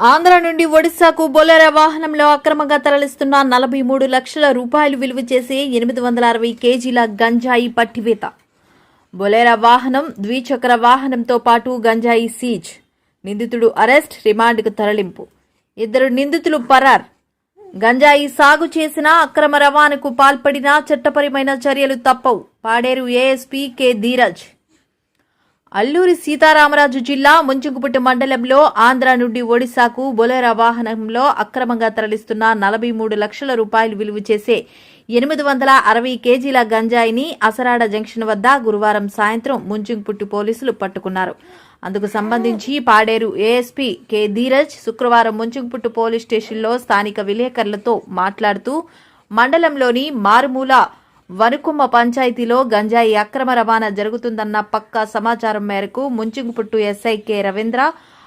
ఆంధ్ర నుండి ఒడిశాకు బొలెరో వాహనంలో అక్రమంగా తరలిస్తున్న నలభై మూడు లక్షల రూపాయలు విలువ చేసే ఎనిమిది వందల అరవై కేజీల గంజాయి పట్టివేత. బొలెరా వాహనం ద్విచక్ర వాహనంతో పాటు గంజాయి సీజ్. నిందితుడు అరెస్ట్ రిమాండ్కు తరలింపు. ఇద్దరు నిందితులు పరార్. గంజాయి సాగు చేసిన అక్రమ రవాణాకు పాల్పడినా చట్టపరమైన చర్యలు తప్పవు. పాడేరు ఏఎస్పీ కె ధీరజ్ అల్లూరి సీతారామరాజు జిల్లా ముంచుకుపుట్టు మండలంలో ఆంధ్ర నుండి ఒడిశాకు బొలెరా వాహనంలో అక్రమంగా తరలిస్తున్న నలభై మూడు లక్షల రూపాయలు విలువ చేసే ఎనిమిది వందల అరవై కేజీల గంజాయిని అసరాడ జంక్షన్ వద్ద గురువారం సాయంత్రం ముంచుకుపుట్టు పోలీసులు పట్టుకున్నారు. అందుకు సంబంధించి పాడేరు ఏఎస్పీ కె ధీరజ్ శుక్రవారం ముంచుకుపుట్టు పోలీస్ స్టేషన్లో స్థానిక విలేకరులతో మాట్లాడుతూ మండలంలోని మారుమూల వనుకుమ్మ పంచాయతీలో గంజాయి అక్రమ రవాణా జరుగుతుందన్న పక్కా సమాచారం మేరకు ముంచుగుపుట్టు ఎస్ఐ కె రవీంద్ర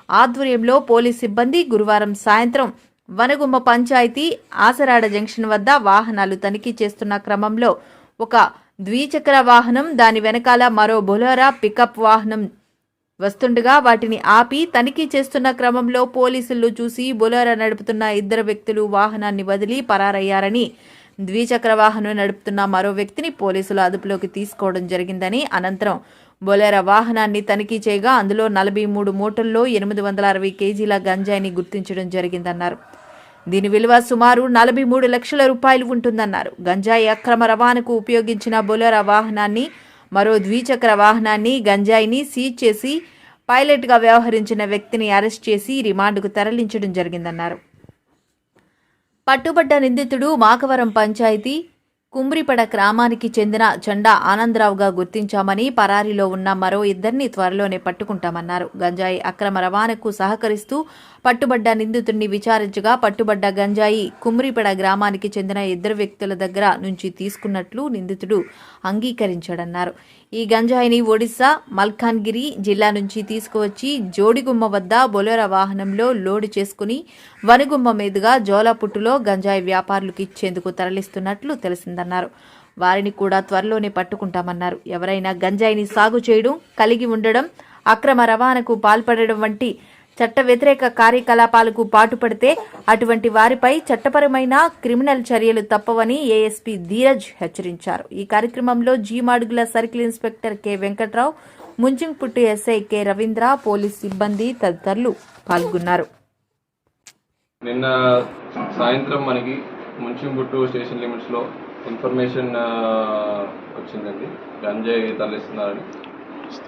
ఆధ్వర్యంలో పోలీస్ సిబ్బంది గురువారం సాయంత్రం వనగుమ్మ పంచాయతీ ఆసరాడ జంక్షన్ వద్ద వాహనాలు తనిఖీ చేస్తున్న క్రమంలో ఒక ద్విచక్ర వాహనం దాని వెనకాల మరో బొలోరా పికప్ వాహనం వస్తుండగా వాటిని ఆపి తనిఖీ చేస్తున్న క్రమంలో పోలీసులు చూసి బొలోరా నడుపుతున్న ఇద్దరు వ్యక్తులు వాహనాన్ని వదిలి పరారయ్యారని ద్విచక్ర వాహనం నడుపుతున్న మరో వ్యక్తిని పోలీసులు అదుపులోకి తీసుకోవడం జరిగిందని అనంతరం బొలేరా వాహనాన్ని తనిఖీ చేయగా అందులో నలభై మూడు మూటల్లో ఎనిమిది వందల అరవై కేజీల గంజాయిని గుర్తించడం జరిగిందన్నారు. దీని విలువ సుమారు నలభై మూడు లక్షల రూపాయలు ఉంటుందన్నారు. గంజాయి అక్రమ రవాణాకు ఉపయోగించిన బొలెరా వాహనాన్ని మరో ద్విచక్ర వాహనాన్ని గంజాయిని సీజ్ చేసి పైలట్గా వ్యవహరించిన వ్యక్తిని అరెస్ట్ చేసి రిమాండ్కు తరలించడం జరిగిందన్నారు. పట్టుబడ్డ నిందితుడు మాకవరం పంచాయతీ కుమ్రిపడ గ్రామానికి చెందిన చండా ఆనందరావుగా గుర్తించామని పరారీలో ఉన్న మరో ఇద్దరిని త్వరలోనే పట్టుకుంటామన్నారు. గంజాయి అక్రమ రవాణాకు సహకరిస్తూ పట్టుబడ్డ నిందితుడిని విచారించగా పట్టుబడ్డ గంజాయి కుమ్రిపడ గ్రామానికి చెందిన ఇద్దరు వ్యక్తుల దగ్గర నుంచి తీసుకున్నట్లు నిందితుడు అంగీకరించాడన్నారు. ఈ గంజాయిని ఒడిశా మల్కాన్గిరి జిల్లా నుంచి తీసుకువచ్చి జోడిగుమ్మ వద్ద బొలెర వాహనంలో లోడు చేసుకుని వనుగుమ్మ మీదుగా జోలాపుట్టులో గంజాయి వ్యాపారులకు ఇచ్చేందుకు తరలిస్తున్నట్లు తెలిసింది. జరిగిందన్నారు వారిని కూడా త్వరలోనే పట్టుకుంటామన్నారు. ఎవరైనా గంజాయిని సాగు చేయడం కలిగి ఉండడం అక్రమ రవాణాకు పాల్పడడం వంటి చట్ట వ్యతిరేక కార్యకలాపాలకు పాటుపడితే అటువంటి వారిపై చట్టపరమైన క్రిమినల్ చర్యలు తప్పవని ఏఎస్పీ ధీరజ్ హెచ్చరించారు. ఈ కార్యక్రమంలో G Madugula circle inspector K. Venkatrao Munchingiputtu SI K. Ravindra police సిబ్బంది తదితరులు పాల్గొన్నారు. నిన్న సాయంత్రం మనకి ముంచింపుట్టు స్టేషన్ లిమిట్స్లో ఇన్ఫర్మేషన్ వచ్చిందండి. గంజాయి తరలిస్తున్నారని.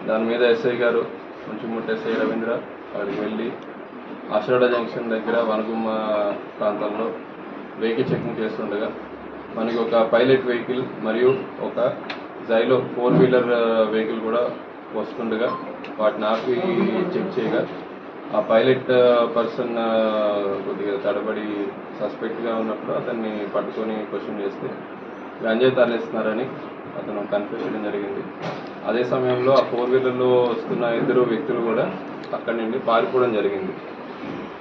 దాని మీద ఎస్ఐ గారు ముంచింబుట్టు ఎస్ఐ రవీంద్ర అక్కడికి వెళ్ళి ఆషాఢ జంక్షన్ దగ్గర వనగుమ్మ ప్రాంతంలో వెహికల్ చెకింగ్ చేస్తుండగా మనకి ఒక పైలట్ వెహికల్ మరియు ఒక జైలో ఫోర్ వీలర్ వెహికల్ కూడా వస్తుండగా వాటిని ఆపి చెక్ చేయగా ఆ పైలట్ పర్సన్ కొద్దిగా తడబడి సస్పెక్ట్గా ఉన్నప్పుడు అతన్ని పట్టుకొని క్వశ్చన్ చేస్తే గంజాయి తరలిస్తున్నారని అతను కన్ఫ్యూజ్ చేయడం జరిగింది. అదే సమయంలో ఆ ఫోర్ వీలర్లో వస్తున్న ఇద్దరు వ్యక్తులు కూడా అక్కడి నుండి పారిపోవడం జరిగింది.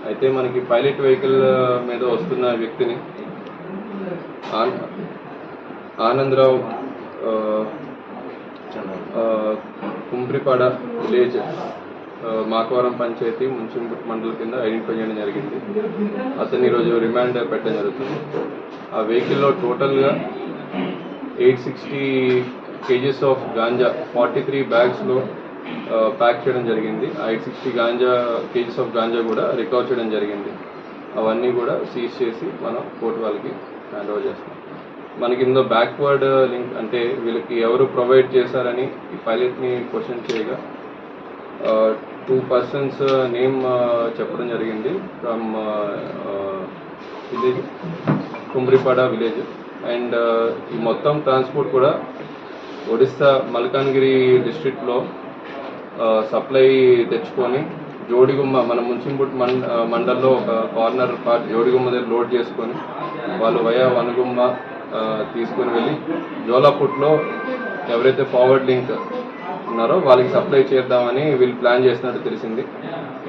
అయితే మనకి పైలట్ వెహికల్ మీద వస్తున్న వ్యక్తిని ఆనందరావు కుంప్రిపాడ విలేజ్ మాకవరం పంచాయతీ మున్సిపల్ మండల కింద ఐడెంటిఫై చేయడం జరిగింది. అతన్ని ఈరోజు రిమాండ్ పెట్టడం జరుగుతుంది. ఆ వెహికల్లో టోటల్గా eight sixty KGs of ganja forty three బ్యాగ్స్లో pack చేయడం జరిగింది. Eight sixty ganja KGs of ganja కూడా రికవర్ చేయడం జరిగింది. అవన్నీ కూడా సీజ్ చేసి మనం కోర్టు వాళ్ళకి హ్యాండ్ ఓవర్ చేస్తాం మనకి ఇందులో బ్యాక్వర్డ్ లింక్ అంటే వీళ్ళకి ఎవరు ప్రొవైడ్ చేశారని ఈ పైలట్ని క్వశ్చన్ చేయగా టూ పర్సన్స్ నేమ్ చెప్పడం జరిగింది. From village Kumripada village. And ఈ మొత్తం ట్రాన్స్పోర్ట్ కూడా ఒడిస్సా మల్కాన్గిరి డిస్ట్రిక్ట్లో సప్లై తెచ్చుకొని జోడిగుమ్మ మన ముంచింపుట్ మండల్లో ఒక కార్నర్ పార్ట్ జోడిగుమ్మ దగ్గర లోడ్ చేసుకొని వాళ్ళు వయా వనగుమ్మ తీసుకొని వెళ్ళి జోలాపుట్లో ఎవరైతే ఫార్వర్డ్ లింక్ ఉన్నారో వాళ్ళకి సప్లై చేద్దామని వీళ్ళు ప్లాన్ చేసినట్టు తెలిసింది.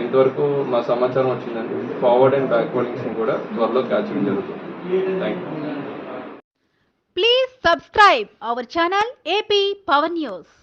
ఇంతవరకు మా సమాచారం వచ్చిందండి. ఫార్వర్డ్ అండ్ బ్యాక్వర్డ్ లింక్స్ని కూడా త్వరలో క్యాచ్ చేయడం జరుగుతుంది. Thank you Please subscribe our channel AP Power News.